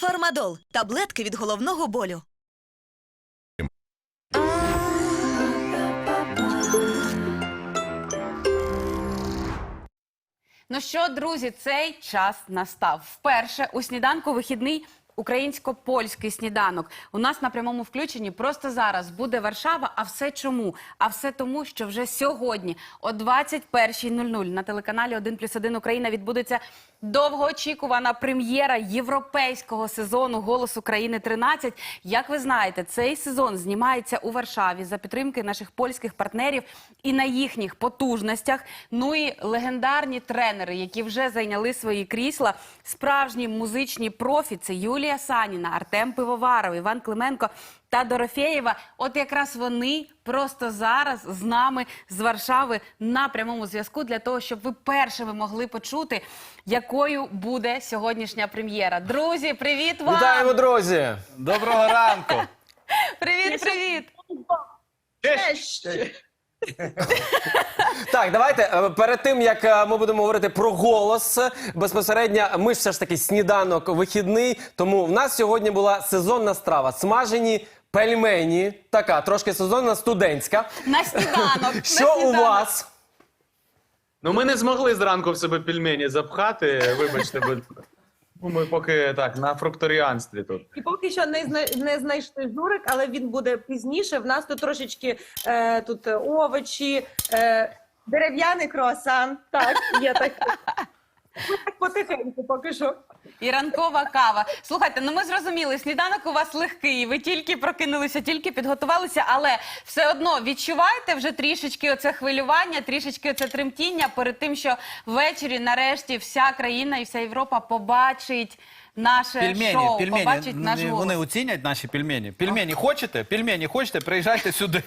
Фармадол таблетки від головного болю. Ну що, друзі, цей час настав. Вперше у сніданку вихідний українсько-польський сніданок. У нас на прямому включенні просто зараз буде Варшава. А все чому? А все тому, що вже сьогодні, о 21.00 на телеканалі 1 плюс 1 Україна відбудеться довгоочікувана прем'єра європейського сезону Голос України 13. Як ви знаєте, цей сезон знімається у Варшаві за підтримки наших польських партнерів і на їхніх потужностях. Ну і легендарні тренери, які вже зайняли свої крісла. Справжні музичні профі це Юлія Саніна, Артем Пивоваров, Іван Клименко та Дорофєєва. От якраз вони просто зараз з нами з Варшави на прямому зв'язку для того, щоб ви першими могли почути, якою буде сьогоднішня прем'єра. Друзі, привіт вам! Вітаємо, друзі! Доброго ранку. Привіт, привіт! Так, давайте е, перед тим як е, ми будемо говорити про голос е, безпосередньо, ми ж все ж таки сніданок вихідний. Тому в нас сьогодні була сезонна страва. Смажені пельмені. Така трошки сезонна студентська. На сніданок! на Що у сніданок. вас? Ну ми не змогли зранку в себе пельмені запхати. Вибачте, бо ну, ми поки так на фрукторіанстві тут. І поки що не зна- не знайшли журик, але він буде пізніше. В нас тут трошечки е, тут е, овочі, е, дерев'яний круасан. Так, є так. Потихеньку поки що. І ранкова кава. Слухайте, ну ми зрозуміли, сніданок у вас легкий. Ви тільки прокинулися, тільки підготувалися, але все одно відчуваєте вже трішечки оце хвилювання, трішечки оце тремтіння перед тим, що ввечері, нарешті, вся країна і вся Європа побачить наше Пельмені, шоу, пельмені, побачить наш голос. вони оцінять наші пельмені. Пельмені хочете? Пельмені хочете? Приїжджайте сюди.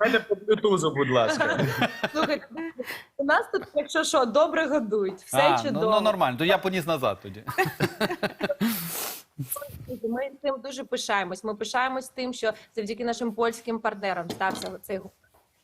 Дайте по блютузу, будь ласка. Слухайте, у нас тут, якщо що, добре годують, все А, ну, чудово. ну нормально, то я поніс назад тоді. Ми цим дуже пишаємось. Ми пишаємось тим, що завдяки нашим польським партнерам стався цей гол.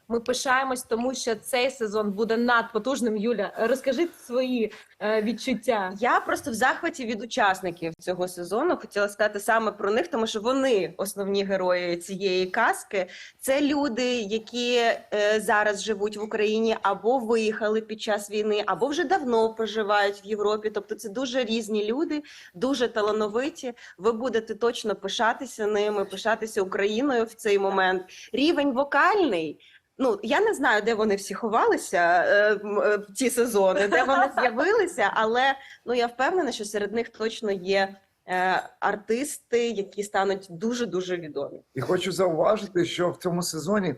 Ми пишаємось, тому що цей сезон буде надпотужним. Юля, розкажи свої е, відчуття. Я просто в захваті від учасників цього сезону хотіла сказати саме про них, тому що вони основні герої цієї казки. Це люди, які е, зараз живуть в Україні або виїхали під час війни, або вже давно проживають в Європі. Тобто, це дуже різні люди, дуже талановиті. Ви будете точно пишатися ними, пишатися Україною в цей момент. Рівень вокальний. Ну я не знаю, де вони всі ховалися е, м, е, в ці сезони, де вони з'явилися, але ну я впевнена, що серед них точно є е, артисти, які стануть дуже дуже відомі. І хочу зауважити, що в цьому сезоні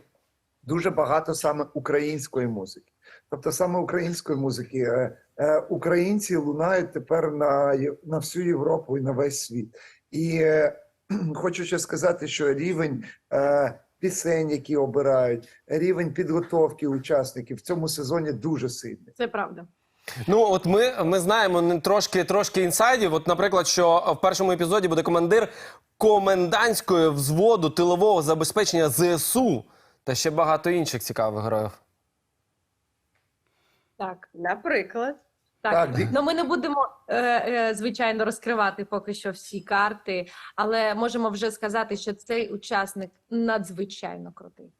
дуже багато саме української музики. Тобто саме української музики. Е, е, Українці лунають тепер на, на всю Європу і на весь світ. І е, хочу ще сказати, що рівень е, пісень, які обирають, рівень підготовки учасників в цьому сезоні дуже сильний. Це правда. Ну, от ми, ми знаємо трошки, трошки інсайдів. От, наприклад, що в першому епізоді буде командир комендантської взводу тилового забезпечення ЗСУ та ще багато інших цікавих героїв. Так, Наприклад, так. Так, Ну, ми не будемо е, е, звичайно розкривати поки що всі карти, але можемо вже сказати, що цей учасник надзвичайно крутий.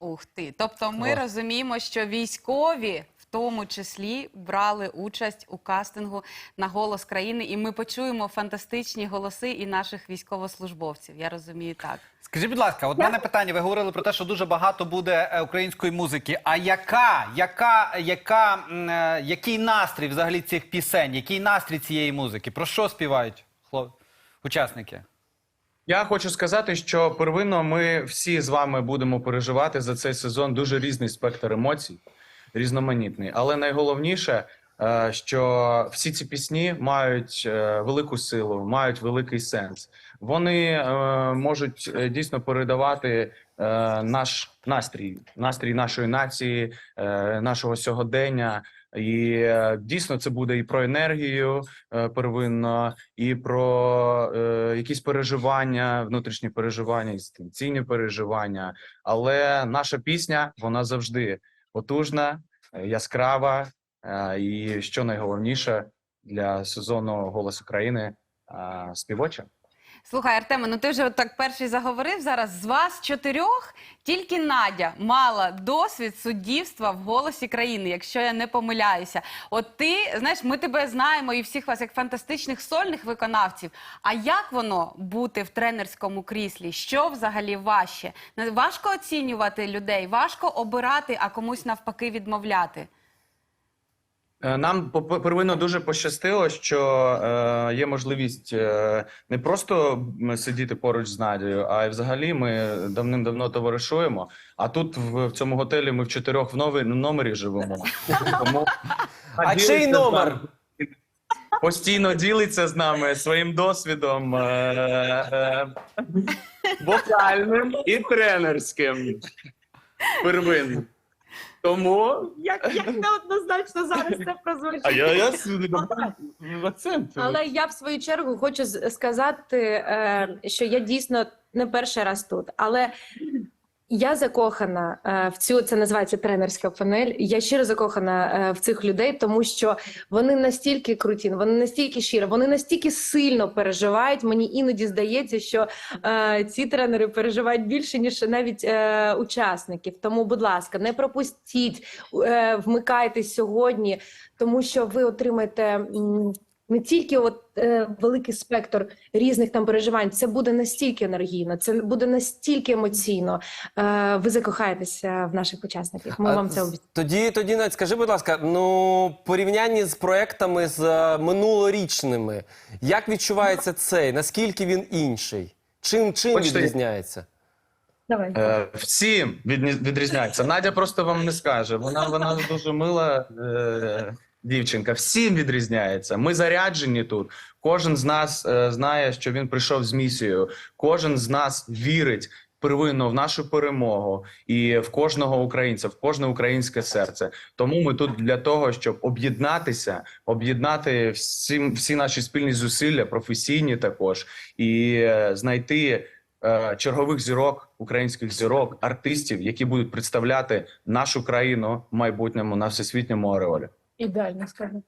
Ух ти. Тобто ми О. розуміємо, що військові тому числі брали участь у кастингу на голос країни, і ми почуємо фантастичні голоси і наших військовослужбовців. Я розумію так. Скажіть, будь ласка, от мене питання. Ви говорили про те, що дуже багато буде е, української музики. А яка, яка, яка, е, який настрій взагалі цих пісень? Який настрій цієї музики? Про що співають хлоп... учасники? Я хочу сказати, що первинно ми всі з вами будемо переживати за цей сезон дуже різний спектр емоцій, різноманітний. Але найголовніше, е, що всі ці пісні мають е, велику силу, мають великий сенс. Вони е, можуть дійсно передавати наш настрій, настрій нашої нації, нашого сьогодення. І дійсно це буде і про енергію первинно, і про е, якісь переживання, внутрішні переживання, інстинційні переживання. Але наша пісня вона завжди потужна, е, яскрава. е, І що найголовніше для сезону Голос України співоча. Слухай, Артеме, ну ти вже так перший заговорив зараз. З вас чотирьох тільки Надя мала досвід суддівства в голосі країни, якщо я не помиляюся. От ти знаєш, ми тебе знаємо і всіх вас як фантастичних сольних виконавців. А як воно бути в тренерському кріслі? Що взагалі важче? Важко оцінювати людей, важко обирати, а комусь навпаки відмовляти. Е, Нам первинно дуже пощастило, що е, є можливість е, не просто сидіти поруч з Надією, а й взагалі ми давним-давно товаришуємо. А тут в, в цьому готелі ми в чотирьох в нові, номері живемо. Тому А чий номер? Постійно ділиться з нами своїм досвідом е, е, вокальним і тренерським. Первинним. Тому Як, як неоднозначно зараз це прозвучить. а я, я в акцент. Але я в свою чергу хочу сказати, е, що я дійсно не перший раз тут, але я закохана е, в цю це називається тренерська панель. Я щиро закохана е, в цих людей, тому що вони настільки круті, вони настільки щиро, вони настільки сильно переживають. Мені іноді здається, що е, ці тренери переживають більше ніж навіть учасників. Тому, будь ласка, не пропустіть, вмикайтесь сьогодні, тому що ви отримаєте. Не тільки от е, великий спектр різних там переживань, це буде настільки енергійно, це буде настільки емоційно. Е, ви закохаєтеся в наших учасників. Ми А вам це обіцяємо. Тоді, тоді Надь, скажи, будь ласка, ну порівнянні з проектами з е, минулорічними, як відчувається цей? Наскільки він інший? Чим чим Хочете- відрізняється? Давай. Е, всі відні- відрізняються. Надя просто вам не скаже. Вона, вона дуже мила е, дівчинка. Всім відрізняється. Ми заряджені тут. Кожен з нас е, знає, що він прийшов з місією. Кожен з нас вірить. Первинно в нашу перемогу і в кожного українця, в кожне українське серце. Тому ми тут для того, щоб об'єднатися, об'єднати всі, всі наші спільні зусилля, професійні також, і е, знайти е, чергових зірок, українських зірок, артистів, які будуть представляти нашу країну в майбутньому на всесвітньому ореолі. Ідеально скажу.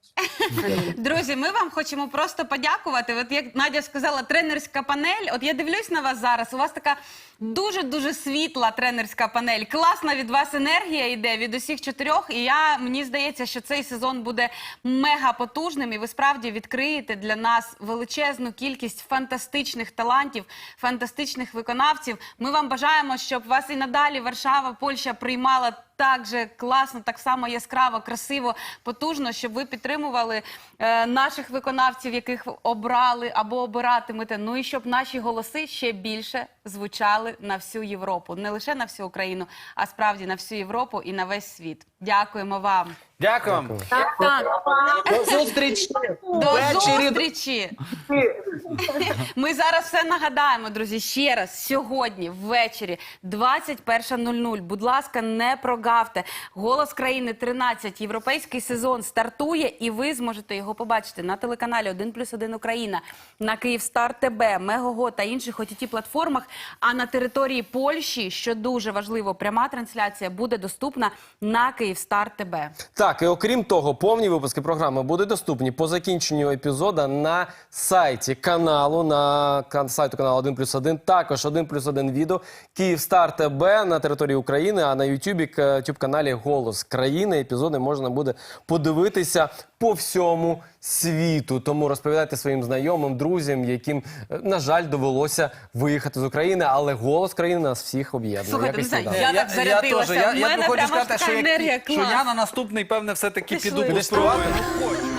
Друзі, ми вам хочемо просто подякувати. От як Надя сказала, тренерська панель. От я дивлюсь на вас зараз. У вас така дуже дуже світла тренерська панель. Класна від вас енергія йде від усіх чотирьох. І я мені здається, що цей сезон буде мега потужним. І ви справді відкриєте для нас величезну кількість фантастичних талантів, фантастичних виконавців. Ми вам бажаємо, щоб вас і надалі Варшава, Польща приймала так же класно, так само яскраво, красиво, потужно, щоб ви підтримували е, наших виконавців, яких обрали або обиратимете. Ну і щоб наші голоси ще більше звучали на всю Європу, не лише на всю Україну, а справді на всю Європу і на весь світ. Дякуємо вам. Дякую вам. Так, До зустрічі! до зустрічі. Ми зараз все нагадаємо, друзі. Ще раз сьогодні ввечері 21.00. Будь ласка, не прогавте. Голос країни 13. Європейський сезон стартує, і ви зможете його побачити на телеканалі 1+,1 Україна, на Київстар ТБ, Мегого та інших ott платформах. А на території Польщі, що дуже важливо, пряма трансляція буде доступна на Київстар ТБ. Так, і окрім того, повні випуски програми будуть доступні по закінченню епізода на сайті каналу, на сайту каналу 1 плюс 1, також 1 плюс 1 відео, Київстар ТБ на території України, а на Ютубі, ютуб каналі Голос країни. Епізоди можна буде подивитися по всьому світу. Тому розповідайте своїм знайомим, друзям, яким, е, на жаль, довелося виїхати з України, але голос країни нас всіх об'єднує. Слухайте, як не знаю, сніданок. Я так зарядилася. Я, В я мене така що, як- енергія, що клас. я на наступний, певне, все-таки піду спробую. Ну, хочу.